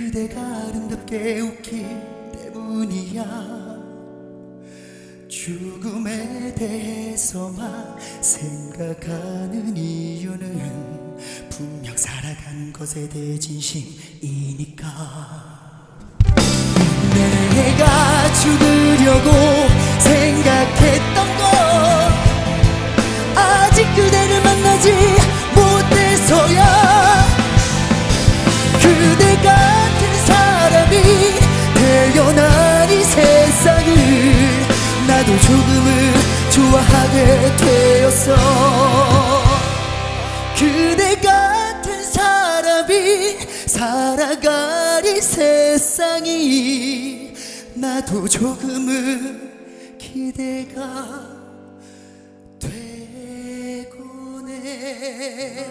그대가 아름답게 웃기 때문이야. 죽음에 대해서만 생각하는 이유는 분명 살아가는 것에 대해 진심이니까 좋아하게 되었어 그대 같은 사람이 살아갈 이 세상이 나도 조금은 기대가 되곤 해